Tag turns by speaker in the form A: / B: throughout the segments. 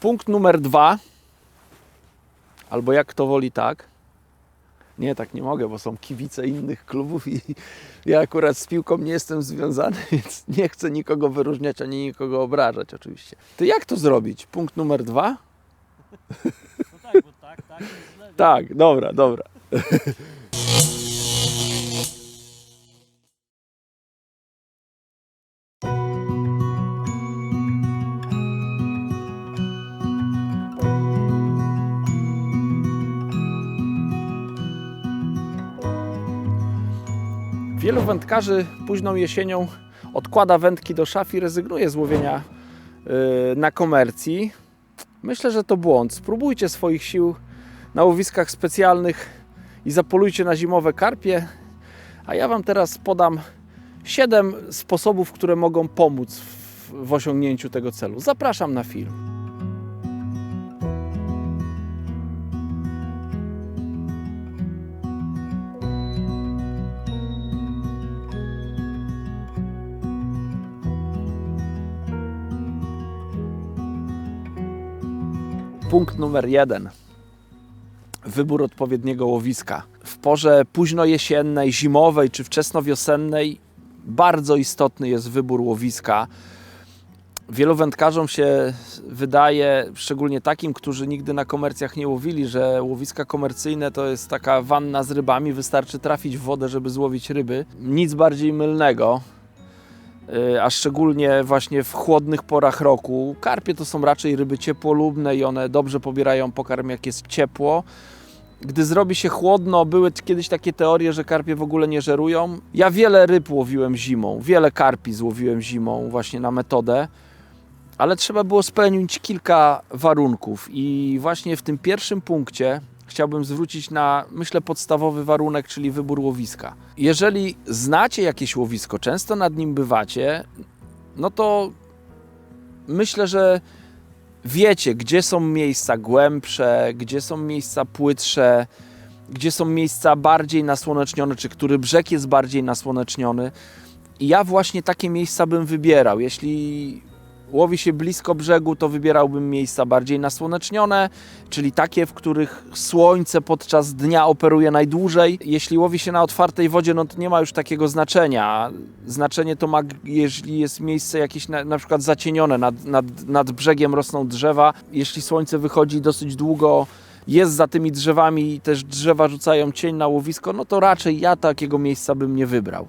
A: Punkt numer dwa, albo jak kto woli tak. Nie, tak nie mogę, bo są kibice innych klubów i ja akurat z piłką nie jestem związany, więc nie chcę nikogo wyróżniać ani nikogo obrażać oczywiście. To jak to zrobić? Punkt numer dwa?
B: No tak, bo tak, tak.
A: Tak, dobra, dobra. Wielu wędkarzy późną jesienią odkłada wędki do szaf i rezygnuje z łowienia yy, na komercji. Myślę, że to błąd. Spróbujcie swoich sił na łowiskach specjalnych i zapolujcie na zimowe karpie. A ja Wam teraz podam 7 sposobów, które mogą pomóc w osiągnięciu tego celu. Zapraszam na film. Punkt numer jeden. Wybór odpowiedniego łowiska. W porze późnojesiennej, zimowej czy wczesnowiosennej bardzo istotny jest wybór łowiska. Wielu wędkarzom się wydaje, szczególnie takim, którzy nigdy na komercjach nie łowili, że łowiska komercyjne to jest taka wanna z rybami, wystarczy trafić w wodę, żeby złowić ryby. Nic bardziej mylnego a szczególnie właśnie w chłodnych porach roku. Karpie to są raczej ryby ciepłolubne i one dobrze pobierają pokarm jak jest ciepło. Gdy zrobi się chłodno, były kiedyś takie teorie, że karpie w ogóle nie żerują. Ja wiele ryb łowiłem zimą, wiele karpi złowiłem zimą właśnie na metodę, ale trzeba było spełnić kilka warunków i właśnie w tym pierwszym punkcie chciałbym zwrócić na, myślę, podstawowy warunek, czyli wybór łowiska. Jeżeli znacie jakieś łowisko, często nad nim bywacie, no to myślę, że wiecie, gdzie są miejsca głębsze, gdzie są miejsca płytsze, gdzie są miejsca bardziej nasłonecznione, czy który brzeg jest bardziej nasłoneczniony. I ja właśnie takie miejsca bym wybierał. Jeśli łowi się blisko brzegu, to wybierałbym miejsca bardziej nasłonecznione, czyli takie, w których słońce podczas dnia operuje najdłużej. Jeśli łowi się na otwartej wodzie, no to nie ma już takiego znaczenia. Znaczenie to ma, jeśli jest miejsce jakieś na, na przykład zacienione, nad, nad, nad brzegiem rosną drzewa. Jeśli słońce wychodzi dosyć długo, jest za tymi drzewami i też drzewa rzucają cień na łowisko, no to raczej ja takiego miejsca bym nie wybrał.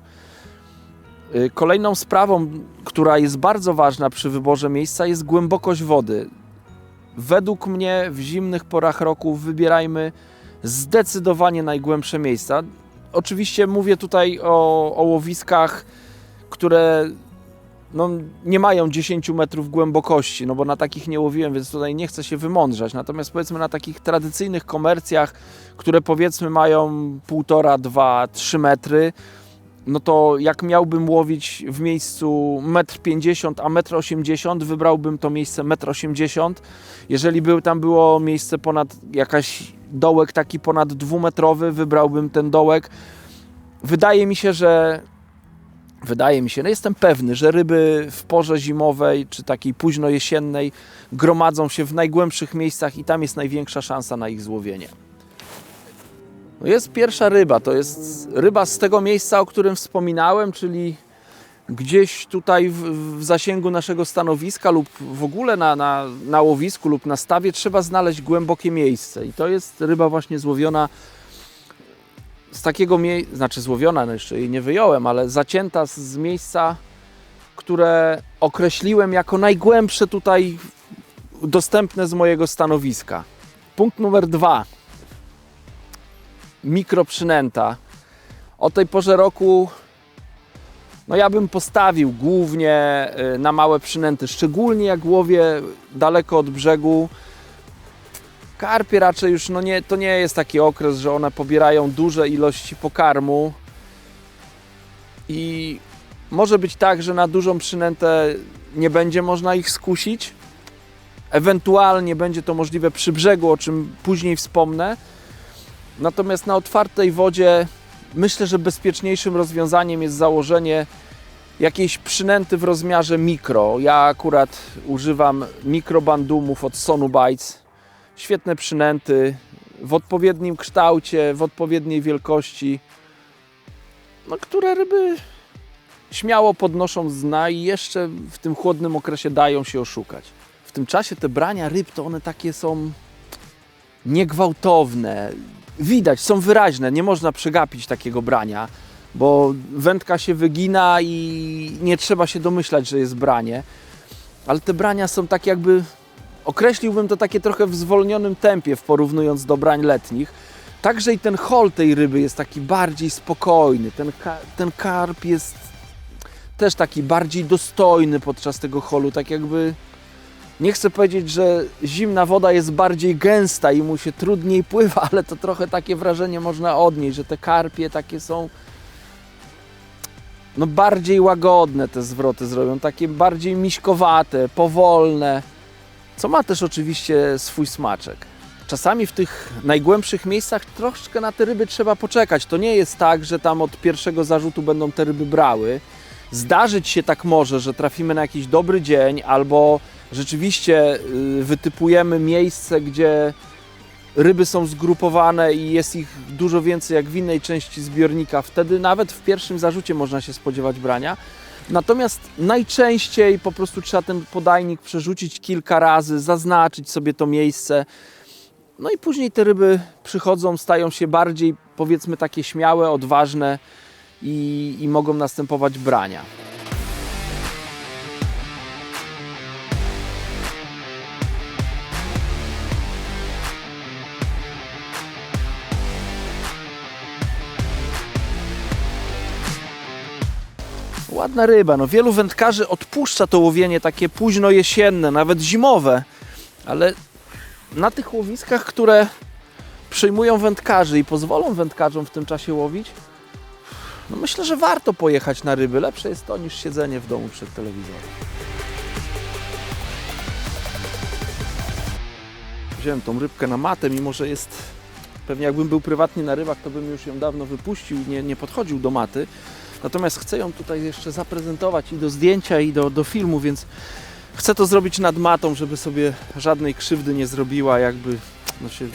A: Y, Kolejną sprawą, która jest bardzo ważna przy wyborze miejsca, jest głębokość wody. Według mnie w zimnych porach roku wybierajmy zdecydowanie najgłębsze miejsca. Oczywiście mówię tutaj o, o łowiskach, które no, nie mają 10 metrów głębokości, no bo na takich nie łowiłem, więc tutaj nie chcę się wymądrzać. Natomiast powiedzmy na takich tradycyjnych komercjach, które powiedzmy mają 1,5, 2, 3 metry, no to jak miałbym łowić w miejscu 1,50 m, a 1,80 m, wybrałbym to miejsce 1,80 m. Jeżeli by tam było miejsce ponad jakaś dołek taki ponad dwumetrowy, wybrałbym ten dołek. Wydaje mi się, że wydaje mi się, no jestem pewny, że ryby w porze zimowej czy takiej późno jesiennej gromadzą się w najgłębszych miejscach i tam jest największa szansa na ich złowienie. No jest pierwsza ryba, to jest ryba z tego miejsca, o którym wspominałem, czyli gdzieś tutaj w, w zasięgu naszego stanowiska lub w ogóle na, na, na łowisku lub na stawie trzeba znaleźć głębokie miejsce. I to jest ryba właśnie złowiona z takiego miejsca, znaczy złowiona, no jeszcze jej nie wyjąłem, ale zacięta z, z miejsca, które określiłem jako najgłębsze tutaj dostępne z mojego stanowiska. Punkt numer dwa mikroprzynęta. O tej porze roku no ja bym postawił głównie y, na małe przynęty, szczególnie jak łowię daleko od brzegu. Karpie raczej już, no nie, to nie jest taki okres, że one pobierają duże ilości pokarmu i może być tak, że na dużą przynętę nie będzie można ich skusić. Ewentualnie będzie to możliwe przy brzegu, o czym później wspomnę. Natomiast na otwartej wodzie myślę, że bezpieczniejszym rozwiązaniem jest założenie jakieś przynęty w rozmiarze mikro. Ja akurat używam mikrobandumów od Sonu Bites. Świetne przynęty w odpowiednim kształcie, w odpowiedniej wielkości, no, które ryby śmiało podnoszą z dna i jeszcze w tym chłodnym okresie dają się oszukać. W tym czasie te brania ryb to one takie są niegwałtowne. Widać, są wyraźne, nie można przegapić takiego brania, bo wędka się wygina i nie trzeba się domyślać, że jest branie. Ale te brania są tak jakby, określiłbym to takie trochę w zwolnionym tempie porównując do brań letnich. Także i ten hol tej ryby jest taki bardziej spokojny. Ten, ten karp jest też taki bardziej dostojny podczas tego holu, tak jakby nie chcę powiedzieć, że zimna woda jest bardziej gęsta i mu się trudniej pływa, ale to trochę takie wrażenie można odnieść, że te karpie takie są no bardziej łagodne te zwroty zrobią, takie bardziej miśkowate, powolne, co ma też oczywiście swój smaczek. Czasami w tych najgłębszych miejscach troszkę na te ryby trzeba poczekać. To nie jest tak, że tam od pierwszego zarzutu będą te ryby brały. Zdarzyć się tak może, że trafimy na jakiś dobry dzień albo rzeczywiście y, wytypujemy miejsce, gdzie ryby są zgrupowane i jest ich dużo więcej jak w innej części zbiornika. Wtedy nawet w pierwszym zarzucie można się spodziewać brania. Natomiast najczęściej po prostu trzeba ten podajnik przerzucić kilka razy, zaznaczyć sobie to miejsce. No i później te ryby przychodzą, stają się bardziej powiedzmy takie śmiałe, odważne i, i mogą następować brania. Ładna ryba. No, wielu wędkarzy odpuszcza to łowienie takie późno jesienne, nawet zimowe, ale na tych łowiskach, które przyjmują wędkarzy i pozwolą wędkarzom w tym czasie łowić, no myślę, że warto pojechać na ryby. Lepsze jest to niż siedzenie w domu przed telewizorem. Wziąłem tą rybkę na matę, mimo że jest. Pewnie jakbym był prywatnie na rybach, to bym już ją dawno wypuścił nie, nie podchodził do maty. Natomiast chcę ją tutaj jeszcze zaprezentować i do zdjęcia, i do, do filmu, więc chcę to zrobić nad matą, żeby sobie żadnej krzywdy nie zrobiła, jakby no się.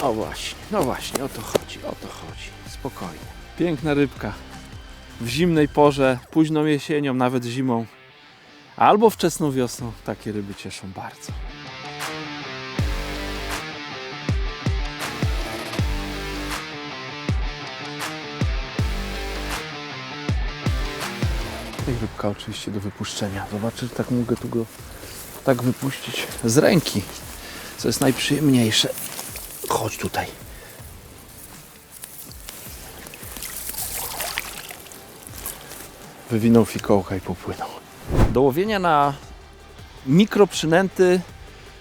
A: O właśnie, no właśnie, o to chodzi, o to chodzi. Spokojnie. Piękna rybka. W zimnej porze, późną jesienią, nawet zimą, albo wczesną wiosną, takie ryby cieszą bardzo. I rybka oczywiście do wypuszczenia. Zobaczę, tak mogę tu go tak wypuścić z ręki, co jest najprzyjemniejsze. Chodź tutaj. Wywinął fikołka i popłynął. Do łowienia na mikroprzynęty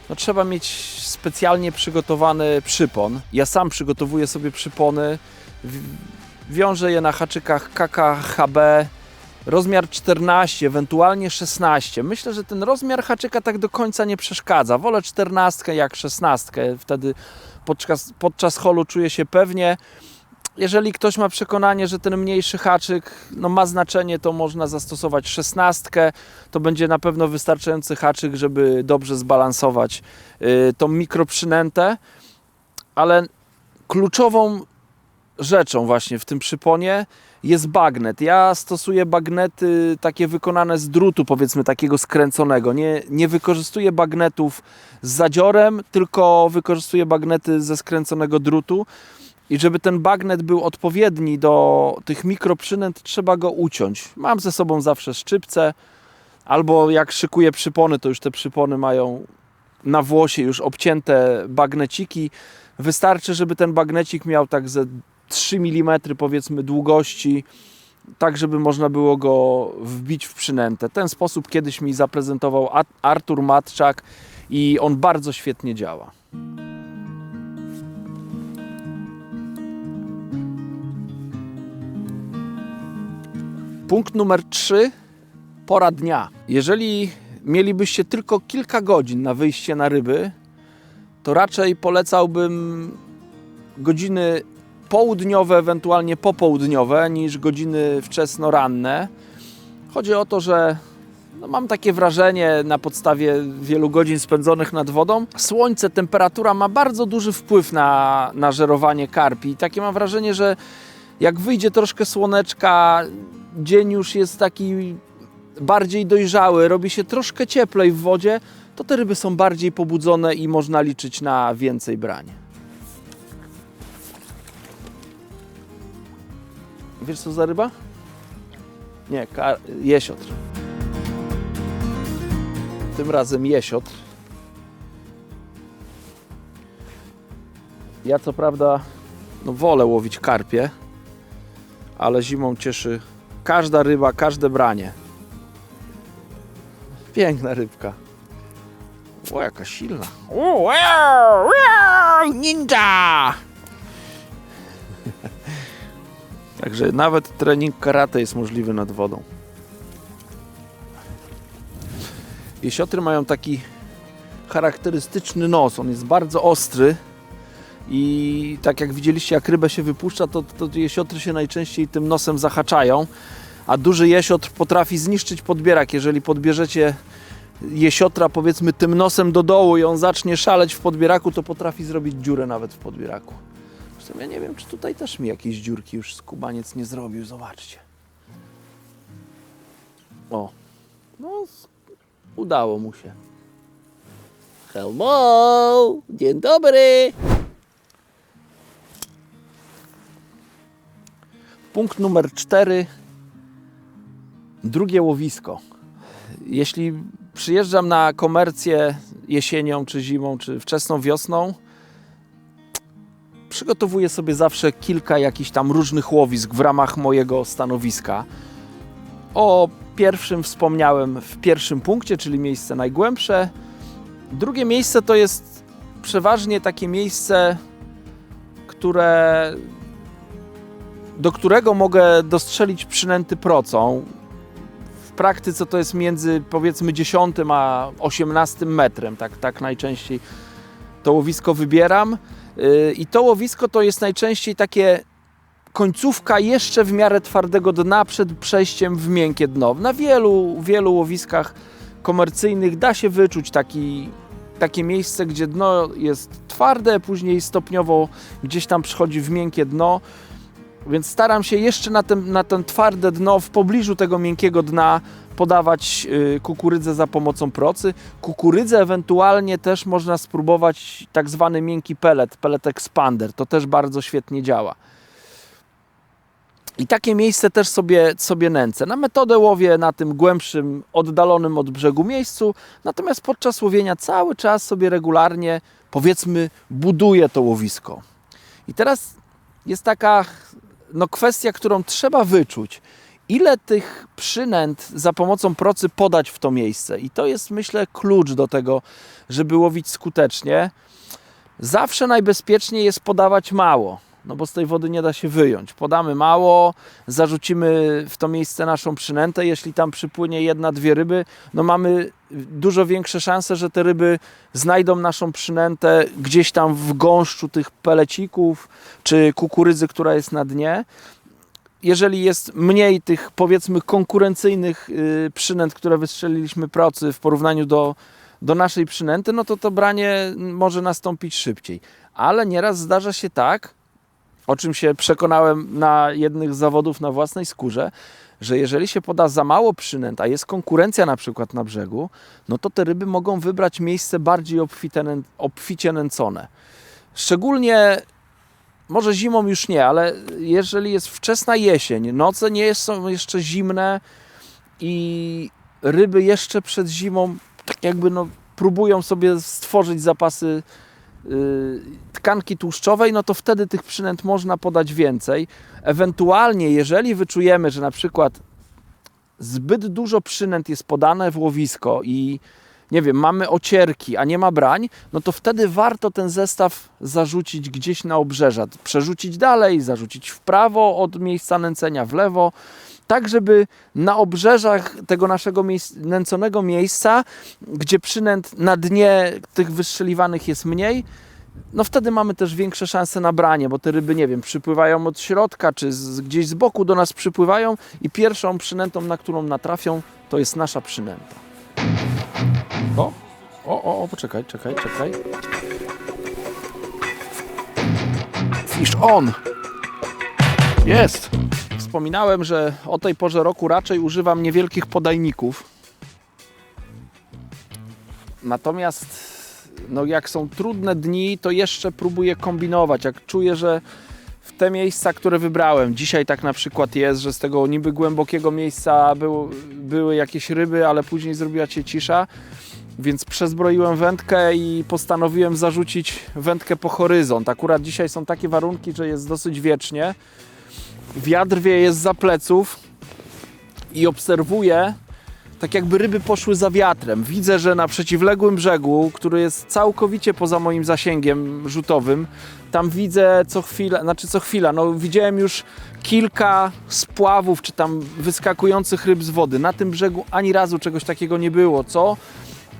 A: no, trzeba mieć specjalnie przygotowany przypon. Ja sam przygotowuję sobie przypony. Wiążę je na haczykach KKHB rozmiar 14, ewentualnie 16. Myślę, że ten rozmiar haczyka tak do końca nie przeszkadza. Wolę 14 jak 16. Wtedy podczas, podczas holu czuję się pewnie. Jeżeli ktoś ma przekonanie, że ten mniejszy haczyk no, ma znaczenie, to można zastosować 16. To będzie na pewno wystarczający haczyk, żeby dobrze zbalansować y, tą mikroprzynętę. Ale kluczową rzeczą właśnie w tym przyponie jest bagnet. Ja stosuję bagnety takie wykonane z drutu, powiedzmy takiego skręconego. Nie, nie wykorzystuję bagnetów z zadziorem, tylko wykorzystuję bagnety ze skręconego drutu. I żeby ten bagnet był odpowiedni do tych mikroprzynęt, trzeba go uciąć. Mam ze sobą zawsze szczypce, albo jak szykuję przypony, to już te przypony mają na włosie już obcięte bagneciki. Wystarczy, żeby ten bagnecik miał tak ze 3 mm powiedzmy długości, tak żeby można było go wbić w przynętę. Ten sposób kiedyś mi zaprezentował Artur Matczak i on bardzo świetnie działa. Punkt numer 3. Pora dnia. Jeżeli mielibyście tylko kilka godzin na wyjście na ryby, to raczej polecałbym godziny południowe, ewentualnie popołudniowe, niż godziny wczesno-ranne. Chodzi o to, że no mam takie wrażenie na podstawie wielu godzin spędzonych nad wodą. Słońce, temperatura ma bardzo duży wpływ na, na żerowanie karpi. I takie mam wrażenie, że jak wyjdzie troszkę słoneczka, dzień już jest taki bardziej dojrzały, robi się troszkę cieplej w wodzie, to te ryby są bardziej pobudzone i można liczyć na więcej brań. Wiesz co za ryba? Nie, kar- jesiotr. Tym razem jesiotr. Ja co prawda no wolę łowić karpie, ale zimą cieszy każda ryba, każde branie. Piękna rybka. O, jaka silna. O, ninja! Także nawet trening karate jest możliwy nad wodą. Jesiotry mają taki charakterystyczny nos. On jest bardzo ostry i tak jak widzieliście, jak rybę się wypuszcza, to, to jesiotry się najczęściej tym nosem zahaczają, a duży jesiotr potrafi zniszczyć podbierak. Jeżeli podbierzecie jesiotra powiedzmy tym nosem do dołu i on zacznie szaleć w podbieraku, to potrafi zrobić dziurę nawet w podbieraku. Zresztą ja nie wiem, czy tutaj też mi jakieś dziurki już skubaniec nie zrobił. Zobaczcie. O, no udało mu się. Hello, dzień dobry. Punkt numer cztery. Drugie łowisko. Jeśli przyjeżdżam na komercję jesienią, czy zimą, czy wczesną wiosną, przygotowuję sobie zawsze kilka jakichś tam różnych łowisk w ramach mojego stanowiska. O pierwszym wspomniałem w pierwszym punkcie, czyli miejsce najgłębsze. Drugie miejsce to jest przeważnie takie miejsce, które do którego mogę dostrzelić przynęty procą. W praktyce to jest między powiedzmy 10 a 18 metrem, tak, tak najczęściej to łowisko wybieram. Yy, I to łowisko to jest najczęściej takie końcówka jeszcze w miarę twardego dna przed przejściem w miękkie dno. Na wielu, wielu łowiskach komercyjnych da się wyczuć taki, takie miejsce, gdzie dno jest twarde, później stopniowo gdzieś tam przychodzi w miękkie dno. Więc staram się jeszcze na, ten, na ten twarde dno, w pobliżu tego miękkiego dna podawać y, kukurydzę za pomocą procy. Kukurydzę ewentualnie też można spróbować tak zwany miękki pellet, pellet expander. To też bardzo świetnie działa. I takie miejsce też sobie, sobie nęcę. Na metodę łowię na tym głębszym, oddalonym od brzegu miejscu, natomiast podczas łowienia cały czas sobie regularnie, powiedzmy, buduję to łowisko. I teraz jest taka no, kwestia, którą trzeba wyczuć. Ile tych przynęt za pomocą procy podać w to miejsce? I to jest, myślę, klucz do tego, żeby łowić skutecznie. Zawsze najbezpieczniej jest podawać mało, no bo z tej wody nie da się wyjąć. Podamy mało, zarzucimy w to miejsce naszą przynętę. Jeśli tam przypłynie jedna, dwie ryby, no mamy dużo większe szanse, że te ryby znajdą naszą przynętę gdzieś tam w gąszczu tych pelecików czy kukurydzy, która jest na dnie. Jeżeli jest mniej tych powiedzmy konkurencyjnych y, przynęt, które wystrzeliliśmy procy w porównaniu do, do naszej przynęty, no to to branie może nastąpić szybciej. Ale nieraz zdarza się tak, o czym się przekonałem na jednych z zawodów na własnej skórze, że jeżeli się poda za mało przynęt, a jest konkurencja na przykład na brzegu, no to te ryby mogą wybrać miejsce bardziej obfite, obficie nęcone. Szczególnie, może zimą już nie, ale jeżeli jest wczesna jesień, noce nie są jeszcze zimne i ryby jeszcze przed zimą tak jakby no, próbują sobie stworzyć zapasy tkanki tłuszczowej, no to wtedy tych przynęt można podać więcej. Ewentualnie, jeżeli wyczujemy, że na przykład zbyt dużo przynęt jest podane w łowisko i nie wiem, mamy ocierki, a nie ma brań, no to wtedy warto ten zestaw zarzucić gdzieś na obrzeża, przerzucić dalej, zarzucić w prawo od miejsca nęcenia, w lewo, tak żeby na obrzeżach tego naszego miejsc, nęconego miejsca, gdzie przynęt na dnie tych wystrzeliwanych jest mniej, no wtedy mamy też większe szanse na branie, bo te ryby, nie wiem, przypływają od środka, czy z, gdzieś z boku do nas przypływają i pierwszą przynętą, na którą natrafią, to jest nasza przynęta. O, o, o, o poczekaj, czekaj, czekaj. Fish on! Jest! Wspominałem, że o tej porze roku raczej używam niewielkich podajników. Natomiast no jak są trudne dni, to jeszcze próbuję kombinować. Jak czuję, że w te miejsca, które wybrałem, dzisiaj tak na przykład jest, że z tego niby głębokiego miejsca był, były jakieś ryby, ale później zrobiła się cisza, więc przezbroiłem wędkę i postanowiłem zarzucić wędkę po horyzont. Akurat dzisiaj są takie warunki, że jest dosyć wiecznie. Wiatr wieje z za pleców i obserwuję, tak jakby ryby poszły za wiatrem. Widzę, że na przeciwległym brzegu, który jest całkowicie poza moim zasięgiem rzutowym, tam widzę co chwila, znaczy co chwila, no widziałem już kilka spławów, czy tam wyskakujących ryb z wody. Na tym brzegu ani razu czegoś takiego nie było, co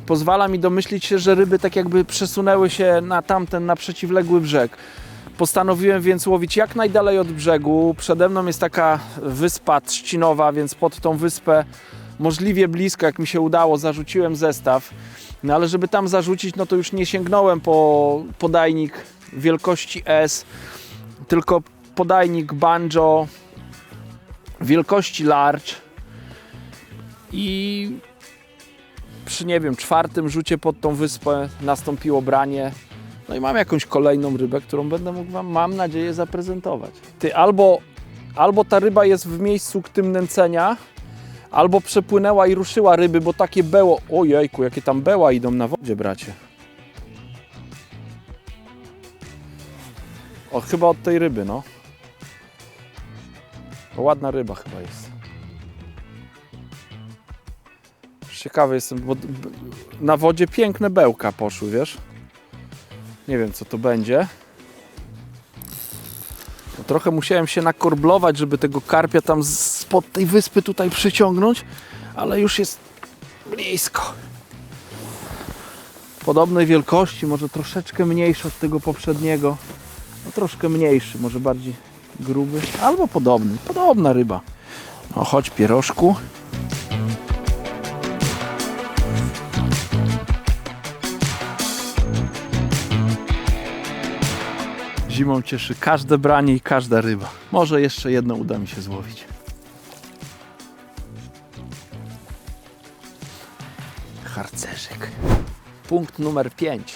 A: pozwala mi domyślić się, że ryby tak jakby przesunęły się na tamten, na przeciwległy brzeg. Postanowiłem więc łowić jak najdalej od brzegu. Przede mną jest taka wyspa trzcinowa, więc pod tą wyspę możliwie blisko, jak mi się udało, zarzuciłem zestaw. No ale żeby tam zarzucić, no to już nie sięgnąłem po podajnik wielkości S, tylko podajnik banjo wielkości large i przy, nie wiem, czwartym rzucie pod tą wyspę nastąpiło branie. No i mam jakąś kolejną rybę, którą będę mógł Wam, mam nadzieję, zaprezentować. Ty, albo, albo ta ryba jest w miejscu tym nęcenia, albo przepłynęła i ruszyła ryby, bo takie beło... Ojejku, jakie tam beła idą na wodzie, bracie. O, chyba od tej ryby, no. Ładna ryba chyba jest. Ciekawy jestem, bo na wodzie piękne bełka poszły, wiesz? Nie wiem, co to będzie. No, trochę musiałem się nakorblować, żeby tego karpia tam spod tej wyspy tutaj przyciągnąć, ale już jest blisko. Podobnej wielkości, może troszeczkę mniejszy od tego poprzedniego. No, troszkę mniejszy, może bardziej gruby, albo podobny. Podobna ryba. No chodź pierożku. Zimą cieszy każde branie i każda ryba. Może jeszcze jedno uda mi się złowić. Harcerzyk. Punkt numer 5.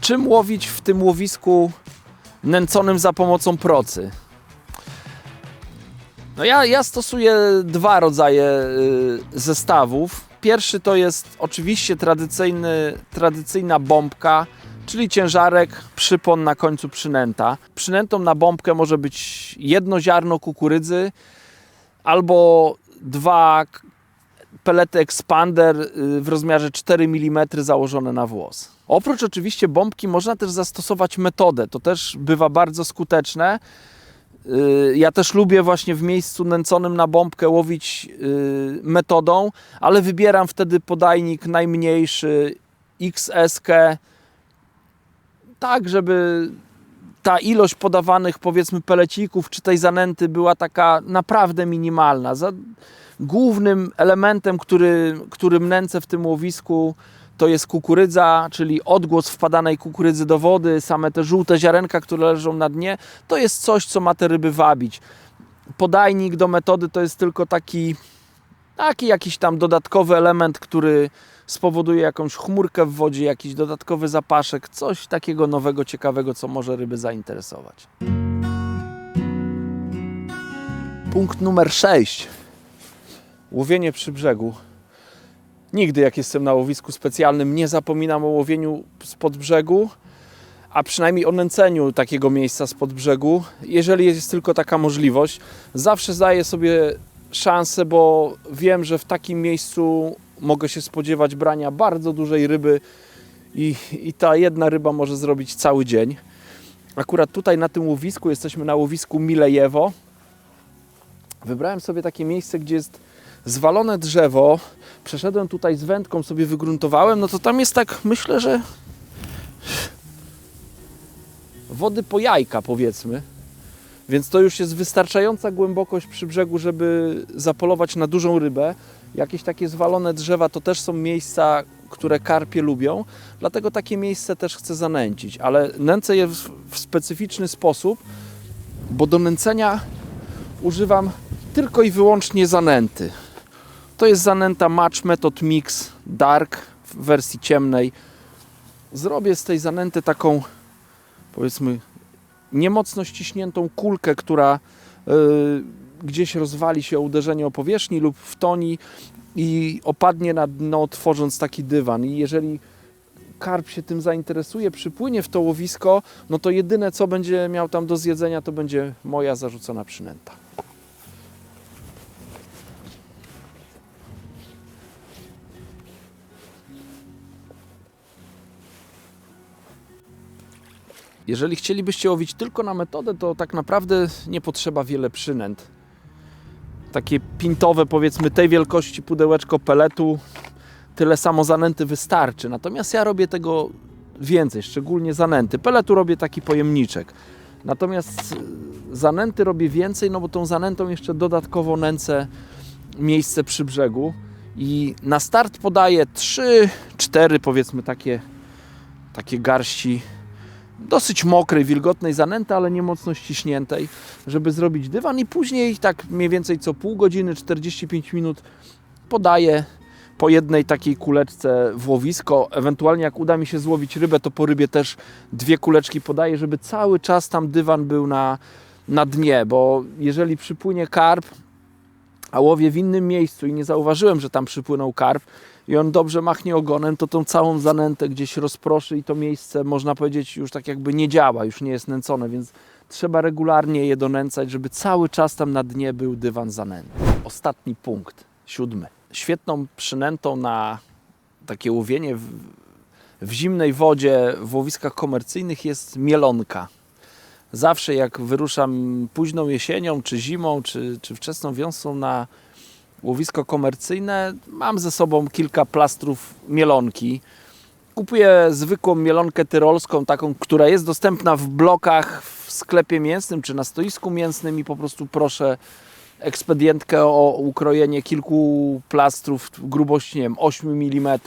A: Czym łowić w tym łowisku nęconym za pomocą procy? No ja, ja stosuję dwa rodzaje y, zestawów. Pierwszy to jest oczywiście tradycyjny, tradycyjna bombka, czyli ciężarek, przypon na końcu przynęta. Przynętą na bombkę może być jedno ziarno kukurydzy albo dwa pelety expander y, w rozmiarze 4 mm założone na włos. Oprócz oczywiście bombki można też zastosować metodę. To też bywa bardzo skuteczne. Y, Ja też lubię właśnie w miejscu nęconym na bombkę łowić y, metodą, ale wybieram wtedy podajnik najmniejszy, XS, tak żeby ta ilość podawanych powiedzmy pelecików czy tej zanęty była taka naprawdę minimalna. Za, głównym elementem, który, którym nęcę w tym łowisku to jest kukurydza, czyli odgłos wpadanej kukurydzy do wody, same te żółte ziarenka, które leżą na dnie, to jest coś, co ma te ryby wabić. Podajnik do metody to jest tylko taki, taki jakiś tam dodatkowy element, który spowoduje jakąś chmurkę w wodzie, jakiś dodatkowy zapaszek, coś takiego nowego, ciekawego, co może ryby zainteresować. Punkt numer 6. Łowienie przy brzegu. Nigdy jak jestem na łowisku specjalnym nie zapominam o łowieniu spod brzegu, a przynajmniej o nęceniu takiego miejsca spod brzegu, jeżeli jest tylko taka możliwość. Zawsze zdaję sobie szansę, bo wiem, że w takim miejscu mogę się spodziewać brania bardzo dużej ryby i, i ta jedna ryba może zrobić cały dzień. Akurat tutaj na tym łowisku, jesteśmy na łowisku Milejewo. Wybrałem sobie takie miejsce, gdzie jest zwalone drzewo, przeszedłem tutaj z wędką, sobie wygruntowałem, no to tam jest tak, myślę, że wody po jajka powiedzmy. Więc to już jest wystarczająca głębokość przy brzegu, żeby zapolować na dużą rybę. Jakieś takie zwalone drzewa to też są miejsca, które karpie lubią, dlatego takie miejsce też chcę zanęcić, ale nęcę je w, w specyficzny sposób, bo do nęcenia używam tylko i wyłącznie zanęty. To jest zanęta Match Method Mix Dark w wersji ciemnej. Zrobię z tej zanęty taką, powiedzmy, niemocno ściśniętą kulkę, która y, gdzieś rozwali się o uderzenie o powierzchni lub w toni i opadnie na dno, tworząc taki dywan. I jeżeli karp się tym zainteresuje, przypłynie w to łowisko, no to jedyne co będzie miał tam do zjedzenia, to będzie moja zarzucona przynęta. Jeżeli chcielibyście łowić tylko na metodę, to tak naprawdę nie potrzeba wiele przynęt. Takie pintowe, powiedzmy, tej wielkości pudełeczko peletu, tyle samo zanęty wystarczy. Natomiast ja robię tego więcej, szczególnie zanęty. Peletu robię taki pojemniczek. Natomiast y, zanęty robię więcej, no bo tą zanętą jeszcze dodatkowo nęcę miejsce przy brzegu. I na start podaję 3, 4 powiedzmy takie, takie garści dosyć mokrej, wilgotnej zanęty, ale nie mocno ściśniętej, żeby zrobić dywan i później tak mniej więcej co pół godziny, 45 minut podaję po jednej takiej kuleczce w łowisko. Ewentualnie jak uda mi się złowić rybę, to po rybie też dwie kuleczki podaję, żeby cały czas tam dywan był na, na dnie, bo jeżeli przypłynie karp, a łowię w innym miejscu i nie zauważyłem, że tam przypłynął karp i on dobrze machnie ogonem, to tą całą zanętę gdzieś rozproszy i to miejsce, można powiedzieć, już tak jakby nie działa, już nie jest nęcone, więc trzeba regularnie je donęcać, żeby cały czas tam na dnie był dywan zanęty. Ostatni punkt, siódmy. Świetną przynętą na takie łowienie w, w zimnej wodzie w łowiskach komercyjnych jest mielonka. Zawsze jak wyruszam późną jesienią, czy zimą, czy, czy wczesną wiosną na łowisko komercyjne, mam ze sobą kilka plastrów mielonki. Kupuję zwykłą mielonkę tyrolską, taką, która jest dostępna w blokach w sklepie mięsnym czy na stoisku mięsnym i po prostu proszę ekspedientkę o ukrojenie kilku plastrów grubości, nie wiem, 8 mm.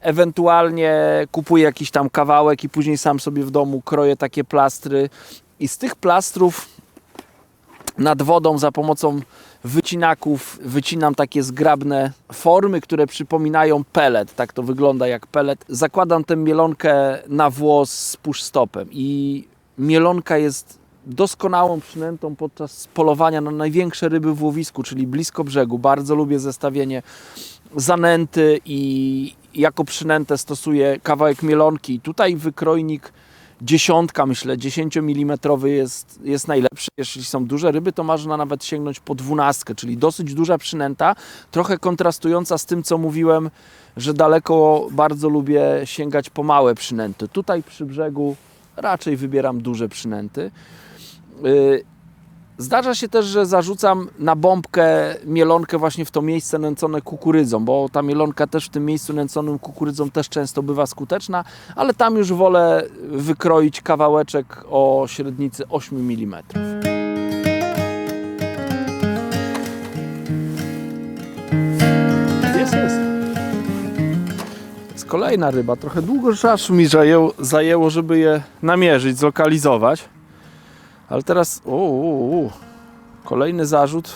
A: Ewentualnie kupuję jakiś tam kawałek i później sam sobie w domu kroję takie plastry i z tych plastrów nad wodą za pomocą wycinaków wycinam takie zgrabne formy, które przypominają pelet. Tak to wygląda jak pelet. Zakładam tę mielonkę na włos z pushstopem i mielonka jest doskonałą przynętą podczas polowania na największe ryby w łowisku, czyli blisko brzegu. Bardzo lubię zestawienie zanęty i jako przynętę stosuję kawałek mielonki. Tutaj wykrojnik dziesiątka, myślę, 10 mm jest, jest najlepszy. Jeśli są duże ryby, to można nawet sięgnąć po dwunastkę, czyli dosyć duża przynęta, trochę kontrastująca z tym, co mówiłem, że daleko bardzo lubię sięgać po małe przynęty. Tutaj przy brzegu raczej wybieram duże przynęty. Zdarza się też, że zarzucam na bombkę mielonkę właśnie w to miejsce nęcone kukurydzą, bo ta mielonka też w tym miejscu nęconym kukurydzą też często bywa skuteczna, ale tam już wolę wykroić kawałeczek o średnicy 8 mm. Jest, jest. Jest kolejna ryba. Trochę długo czasu mi zajęło żeby je namierzyć, zlokalizować. Ale teraz, kolejny zarzut.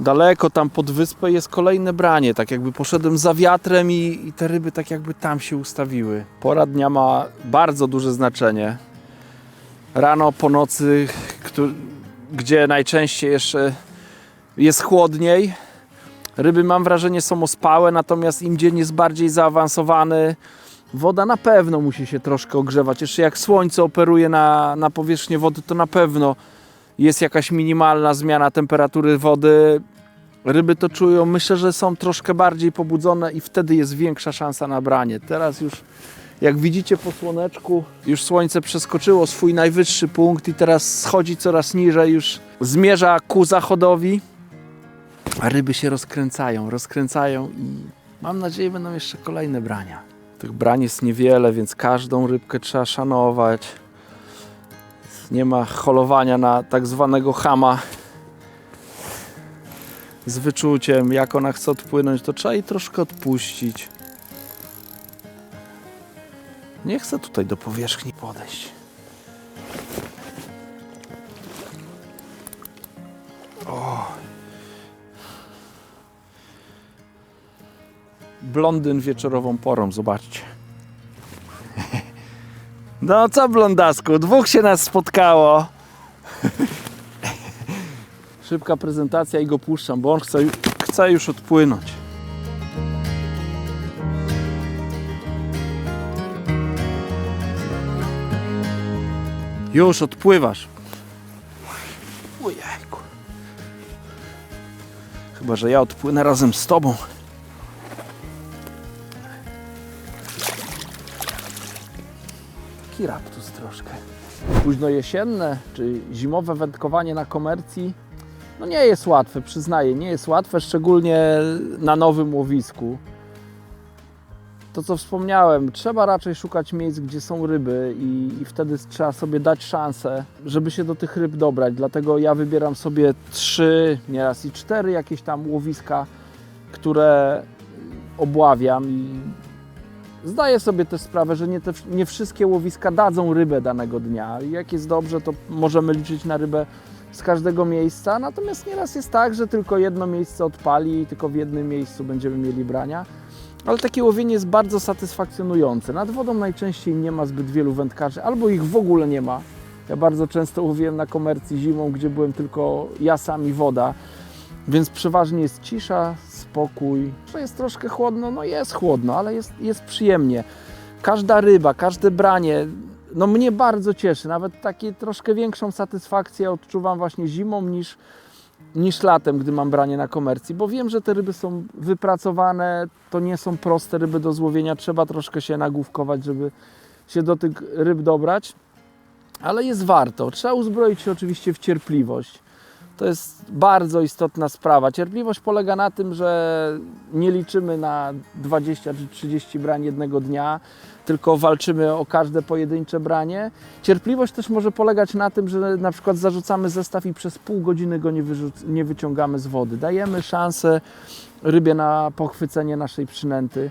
A: Daleko tam pod wyspę jest kolejne branie. Tak jakby poszedłem za wiatrem i, i te ryby tak jakby tam się ustawiły. Pora dnia ma bardzo duże znaczenie. Rano, po nocy, gdzie najczęściej jeszcze jest chłodniej. Ryby mam wrażenie są ospałe, natomiast im dzień jest bardziej zaawansowany, woda na pewno musi się troszkę ogrzewać. Jeszcze jak słońce operuje na, na powierzchnię wody, to na pewno jest jakaś minimalna zmiana temperatury wody. Ryby to czują. Myślę, że są troszkę bardziej pobudzone i wtedy jest większa szansa na branie. Teraz już, jak widzicie po słoneczku, już słońce przeskoczyło swój najwyższy punkt i teraz schodzi coraz niżej, już zmierza ku zachodowi. A ryby się rozkręcają, rozkręcają i mam nadzieję będą jeszcze kolejne brania. Tych brań jest niewiele, więc każdą rybkę trzeba szanować. Nie ma holowania na tak zwanego hama z wyczuciem, jak ona chce odpłynąć, to trzeba jej troszkę odpuścić. Nie chcę tutaj do powierzchni podejść. O. Blondyn wieczorową porą, zobaczcie. No co blondasku, dwóch się nas spotkało. Szybka prezentacja i go puszczam, bo on chce, chce już odpłynąć. Już odpływasz. Ojejku. Chyba, że ja odpłynę razem z tobą. Taki raptus troszkę. Późno jesienne czy zimowe wędkowanie na komercji no nie jest łatwe, przyznaję, nie jest łatwe, szczególnie na nowym łowisku. To co wspomniałem, trzeba raczej szukać miejsc, gdzie są ryby i, i wtedy trzeba sobie dać szansę, żeby się do tych ryb dobrać. Dlatego ja wybieram sobie trzy, nieraz i cztery jakieś tam łowiska, które obławiam i zdaję sobie też sprawę, że nie, te, nie wszystkie łowiska dadzą rybę danego dnia. Jak jest dobrze, to możemy liczyć na rybę z każdego miejsca, natomiast nieraz jest tak, że tylko jedno miejsce odpali i tylko w jednym miejscu będziemy mieli brania. Ale takie łowienie jest bardzo satysfakcjonujące. Nad wodą najczęściej nie ma zbyt wielu wędkarzy, albo ich w ogóle nie ma. Ja bardzo często łowiłem na komercji zimą, gdzie byłem tylko ja sam i woda, więc przeważnie jest cisza, spokój. Że jest troszkę chłodno, no jest chłodno, ale jest, jest przyjemnie. Każda ryba, każde branie, no mnie bardzo cieszy. Nawet takie troszkę większą satysfakcję odczuwam właśnie zimą niż, niż latem, gdy mam branie na komercji, bo wiem, że te ryby są wypracowane, to nie są proste ryby do złowienia, trzeba troszkę się nagłówkować, żeby się do tych ryb dobrać, ale jest warto. Trzeba uzbroić się oczywiście w cierpliwość. To jest bardzo istotna sprawa. Cierpliwość polega na tym, że nie liczymy na 20 czy 30 brań jednego dnia, tylko walczymy o każde pojedyncze branie. Cierpliwość też może polegać na tym, że na przykład zarzucamy zestaw i przez pół godziny go nie, nie wyciągamy z wody. Dajemy szansę rybie na pochwycenie naszej przynęty.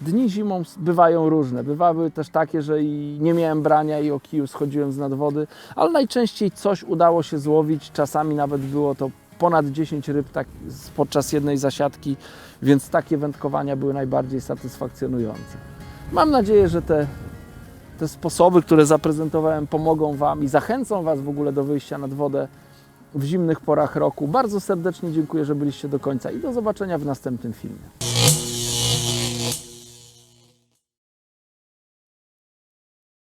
A: Dni zimą bywają różne. Bywały też takie, że i nie miałem brania i o kiju schodziłem z nadwody, ale najczęściej coś udało się złowić. Czasami nawet było to ponad 10 ryb tak, podczas jednej zasiadki, więc takie wędkowania były najbardziej satysfakcjonujące. Mam nadzieję, że te, te sposoby, które zaprezentowałem, pomogą Wam i zachęcą Was w ogóle do wyjścia nad wodę w zimnych porach roku. Bardzo serdecznie dziękuję, że byliście do końca i do zobaczenia w następnym filmie.